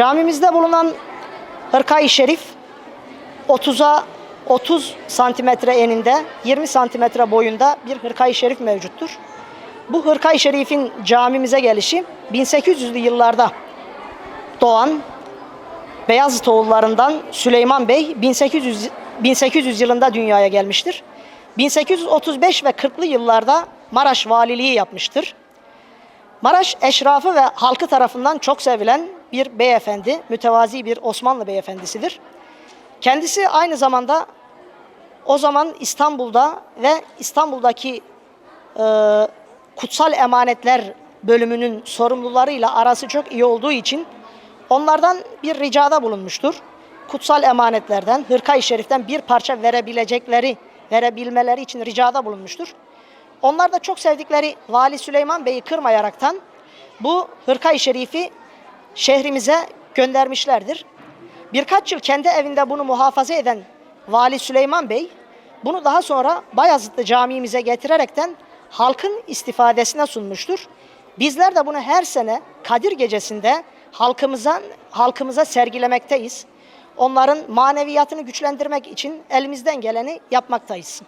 Camimizde bulunan Hırkay-ı Şerif 30'a 30 santimetre eninde, 20 santimetre boyunda bir Hırka-i Şerif mevcuttur. Bu Hırka-i Şerif'in camimize gelişi 1800'lü yıllarda doğan Beyazıt oğullarından Süleyman Bey 1800 1800 yılında dünyaya gelmiştir. 1835 ve 40'lı yıllarda Maraş valiliği yapmıştır. Maraş eşrafı ve halkı tarafından çok sevilen bir beyefendi, mütevazi bir Osmanlı beyefendisidir. Kendisi aynı zamanda o zaman İstanbul'da ve İstanbul'daki e, kutsal emanetler bölümünün sorumlularıyla arası çok iyi olduğu için onlardan bir ricada bulunmuştur. Kutsal emanetlerden, Hırka-i Şerif'ten bir parça verebilecekleri, verebilmeleri için ricada bulunmuştur. Onlar da çok sevdikleri Vali Süleyman Bey'i kırmayaraktan bu Hırka-i Şerif'i şehrimize göndermişlerdir. Birkaç yıl kendi evinde bunu muhafaza eden Vali Süleyman Bey bunu daha sonra Bayazıtlı camimize getirerekten halkın istifadesine sunmuştur. Bizler de bunu her sene Kadir Gecesi'nde halkımıza halkımıza sergilemekteyiz. Onların maneviyatını güçlendirmek için elimizden geleni yapmaktayız.